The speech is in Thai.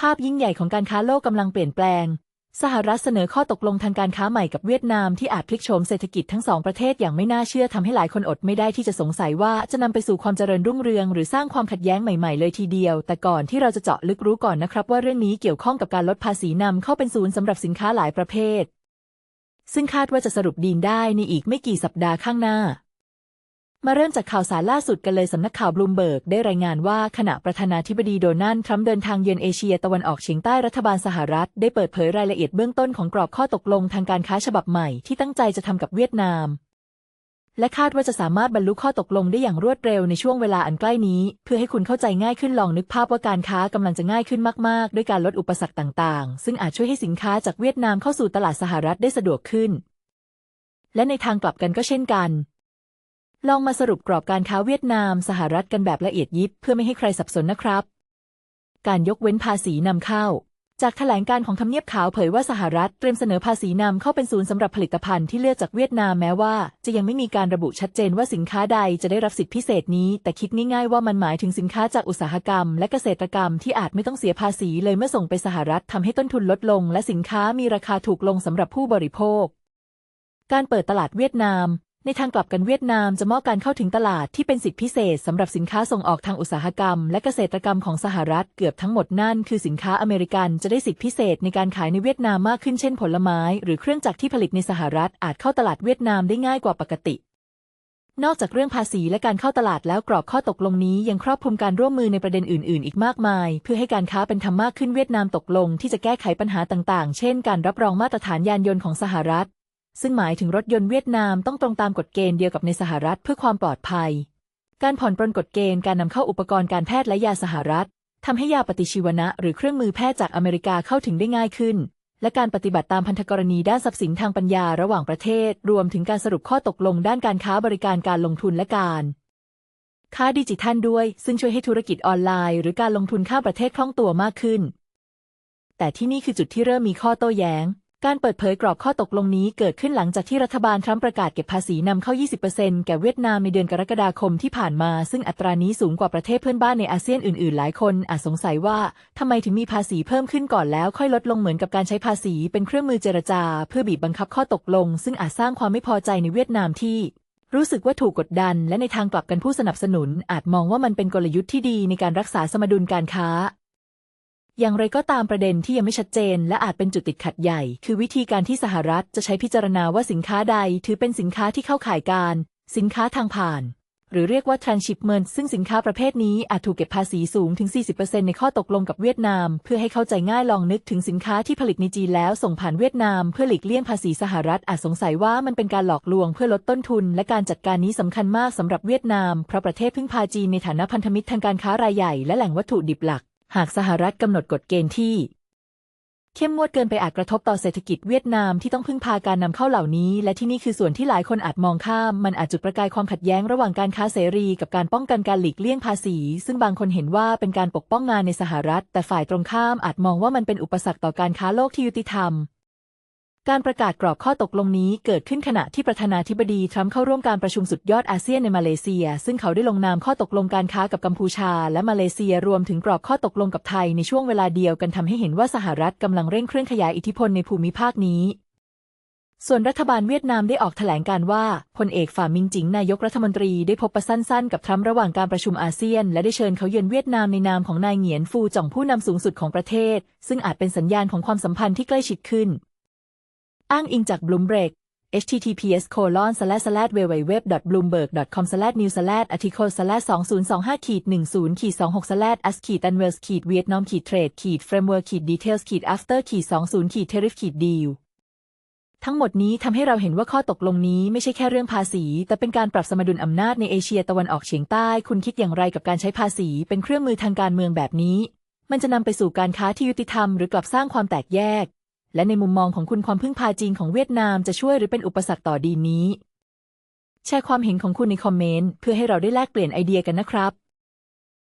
ภาพยิ่งใหญ่ของการค้าโลกกำลังเปลี่ยนแปลง สหรัฐเสนอข้อตกลงทางการค้าใหม่กับเวียดนามที่อาจพลิกโฉมเศรษฐกิจทั้งสองประเทศอย่างไม่น่าเชื่อทำให้หลายคนอดไม่ได้ที่จะสงสัยว่าจะนำไปสู่ความเจริญรุ่งเรือง หรือสร้างความขัดแย้งใหม่ๆเลยทีเดียว แต่ก่อนที่เราจะเจาะลึกรู้ก่อนนะครับ ว่าเรื่องนี้เกี่ยวข้องกับการลดภาษีนำเข้าเป็นศูนย์สำหรับสินค้าหลายประเภท ซึ่งคาดว่าจะสรุปดีลได้ในอีกไม่กี่สัปดาห์ข้างหน้า มาเริ่มจากข่าวสารล่าสุดกันเลยสำนักข่าวบลูมเบิร์กได้รายงานว่าขณะประธานาธิบดีโดนัลด์ทรัมป์เดินทางเยือนเอเชียตะวันออกเฉียงใต้รัฐบาลสหรัฐ ได้เปิดเผยรายละเอียดเบื้องต้นของกรอบข้อตกลงทางการค้าฉบับใหม่ที่ตั้งใจจะทำกับเวียดนาม และคาดว่าจะสามารถบรรลุข้อตกลงได้อย่างรวดเร็วในช่วงเวลาอันใกล้นี้ เพื่อให้คุณเข้าใจง่ายขึ้นลองนึกภาพว่าการค้ากำลังจะง่ายขึ้นมากๆ ด้วยการลดอุปสรรคต่างๆ ซึ่งอาจช่วยให้สินค้าจากเวียดนามเข้าสู่ตลาดสหรัฐได้สะดวกขึ้น และในทางกลับกันก็เช่นกัน ลองมาสรุปกรอบการค้าเวียดนามสหรัฐกันแบบละเอียดยิบเพื่อไม่ให้ใครสับสนนะครับ การยกเว้นภาษีนำเข้า จากแถลงการของทำเนียบขาวเผยว่าสหรัฐเตรียมเสนอภาษีนำเข้าเป็นศูนย์สำหรับผลิตภัณฑ์ที่เลือกจากเวียดนามแม้ว่า จะยังไม่มีการระบุชัดเจนว่าสินค้าใดจะได้รับสิทธิพิเศษนี้ แต่คิดง่ายๆว่ามันหมายถึงสินค้าจากอุตสาหกรรม และเกษตรกรรมที่อาจไม่ต้องเสียภาษีเลยเมื่อส่งไปสหรัฐทำให้ต้นทุนลดลง และสินค้ามีราคาถูกลงสำหรับผู้บริโภคการเปิดตลาดเวียดนาม ในทางกลับกันเวียดนามจะมอบการเข้าถึงตลาดที่เป็นสิทธิพิเศษสำหรับสินค้าส่งออกทางอุตสาหกรรม และเกษตรกรรมของสหรัฐเกือบทั้งหมดนั่นคือสินค้าอเมริกันจะได้สิทธิพิเศษในการขายในเวียดนามมากขึ้นเช่นผลไม้ หรือเครื่องจักรที่ผลิตในสหรัฐอาจเข้าตลาดเวียดนามได้ง่ายกว่าปกติ นอกจากเรื่องภาษีและการเข้าตลาดแล้วกรอบข้อตกลงนี้ยังครอบคลุมการร่วมมือในประเด็นอื่น ๆ อีกมากมาย เพื่อให้การค้าเป็นธรรมมากขึ้นเวียดนามตกลง ที่จะแก้ไขปัญหาต่าง ๆ เช่น การรับรองมาตรฐานยานยนต์ของสหรัฐ ซึ่งหมายถึงรถยนต์เวียดนามต้องตรงตามกฎเกณฑ์เดียวกับในสหรัฐเพื่อความปลอดภัย การผ่อนปรนกฎเกณฑ์การนำเข้าอุปกรณ์การแพทย์และยาสหรัฐทำให้ยาปฏิชีวนะหรือเครื่องมือแพทย์จากอเมริกาเข้าถึงได้ง่ายขึ้น และการปฏิบัติตามพันธกรณีด้านทรัพย์สินทางปัญญาระหว่างประเทศ รวมถึงการสรุปข้อตกลงด้านการค้าบริการการลงทุนและการ ค้าดิจิทัลด้วย ซึ่งช่วยให้ธุรกิจออนไลน์ หรือการลงทุนข้ามประเทศคล่องตัวมากขึ้น แต่ที่นี่คือจุดที่เริ่มมีข้อโต้แย้ง การเปิดเผยกรอบข้อตกลงนี้เกิดขึ้นหลังจากที่รัฐบาลทรัมป์ประกาศเก็บภาษีนำเข้า 20%แก่เวียดนามในเดือนกรกฎาคมที่ผ่านมา ซึ่งอัตรานี้สูงกว่าประเทศเพื่อนบ้านในอาเซียนอื่น ๆ หลายคนอาจสงสัยว่าทำไมถึงมีภาษีเพิ่มขึ้นก่อนแล้วค่อยลดลงเหมือนกับการใช้ภาษีเป็นเครื่องมือเจรจา เพื่อบีบบังคับข้อตกลง ซึ่งอาจสร้างความไม่พอใจในเวียดนามที่รู้สึกว่าถูกกดดัน และในทางกลับกันผู้สนับสนุน อาจมองว่ามันเป็นกลยุทธ์ที่ดีในการรักษาสมดุลการค้า อย่างไรก็ตามประเด็นที่ยังไม่ชัดเจน และอาจเป็นจุดติดขัดใหญ่ คือวิธีการที่สหรัฐจะใช้พิจารณาว่าสินค้าใด ถือเป็นสินค้าที่เข้าข่ายการ สินค้าทางผ่าน หรือเรียกว่า transshipment ซึ่งสินค้าประเภทนี้อาจถูกเก็บภาษีสูงถึง 40%ในข้อตกลงกับเวียดนาม เพื่อให้เข้าใจง่ายลองนึกถึงสินค้าที่ผลิตในจีนแล้วส่งผ่านเวียดนาม เพื่อหลีกเลี่ยงภาษีสหรัฐอาจสงสัยว่ามันเป็นการหลอกลวงเพื่อลดต้นทุน และการจัดการนี้สำคัญมากสำหรับเวียดนามเพราะประเทศพึ่งพาจีนในฐานะพันธมิตรทางการค้ารายใหญ่และแหล่งวัตถุดิบหลัก หากสหรัฐกำหนดกฎเกณฑ์ที่ เข้มงวดเกินไปอาจกระทบต่อเศรษฐกิจเวียดนามที่ต้องพึ่งพาการนำเข้าเหล่านี้ และที่นี่คือส่วนที่หลายคนอาจมองข้าม มันอาจจุดประกายความขัดแย้งระหว่างการค้าเสรี กับการป้องกันการหลีกเลี่ยงภาษี ซึ่งบางคนเห็นว่าเป็นการปกป้องงานในสหรัฐ แต่ฝ่ายตรงข้ามอาจมองว่ามันเป็นอุปสรรคต่อการค้าโลกที่ยุติธรรม การประกาศกรอบข้อตกลงนี้เกิดขึ้นขณะที่ประธานาธิบดีทรัมป์เข้าร่วมการประชุมสุดยอดอาเซียนในมาเลเซีย ซึ่งเขาได้ลงนามข้อตกลงการค้ากับกัมพูชา และมาเลเซียรวมถึงกรอบข้อตกลงกับไทยในช่วงเวลาเดียวกันทำให้เห็นว่าสหรัฐกำลังเร่งเครื่องขยายอิทธิพลในภูมิภาคนี้ ส่วนรัฐบาลเวียดนามได้ออกแถลงการว่าพลเอกฝ่ามิงจิงนายกรัฐมนตรีได้พบประสั้นๆ กับทรัมป์ระหว่างการประชุมอาเซียน และได้เชิญเขาเยือนเวียดนามในนามของนายเหงียนฟูจ่องผู้นำสูงสุดของประเทศ ซึ่งอาจเป็นสัญญาณของความสัมพันธ์ที่ใกล้ชิดขึ้น อ้างอิงจาก Bloomberg https colon slash slash www bloomberg com slash news slash article slash 2025ขีด10ขีด26 slash as ขีด anwels ขีด vietnam ขีด trade ขีด framework ขีด details ขีด after ขีด20ขีด tariff ขีด deal ทั้งหมดนี้ทำให้เราเห็นว่าข้อตกลงนี้ไม่ใช่แค่เรื่องภาษี แต่เป็นการปรับสมดุลอำนาจในเอเชียตะวันออกเฉียงใต้ คุณคิดอย่างไรกับการใช้ภาษี เป็นเครื่องมือทางการเมืองแบบนี้ มันจะนำไปสู่การค้าที่ยุติธรรมหรือกลับสร้างความแตกแยก และในมุมมองของคุณความพึ่งพาจีนของเวียดนามจะช่วยหรือเป็นอุปสรรคต่อดีนี้ แชร์ความเห็นของคุณในคอมเมนต์เพื่อให้เราได้แลกเปลี่ยนไอเดียกันนะครับ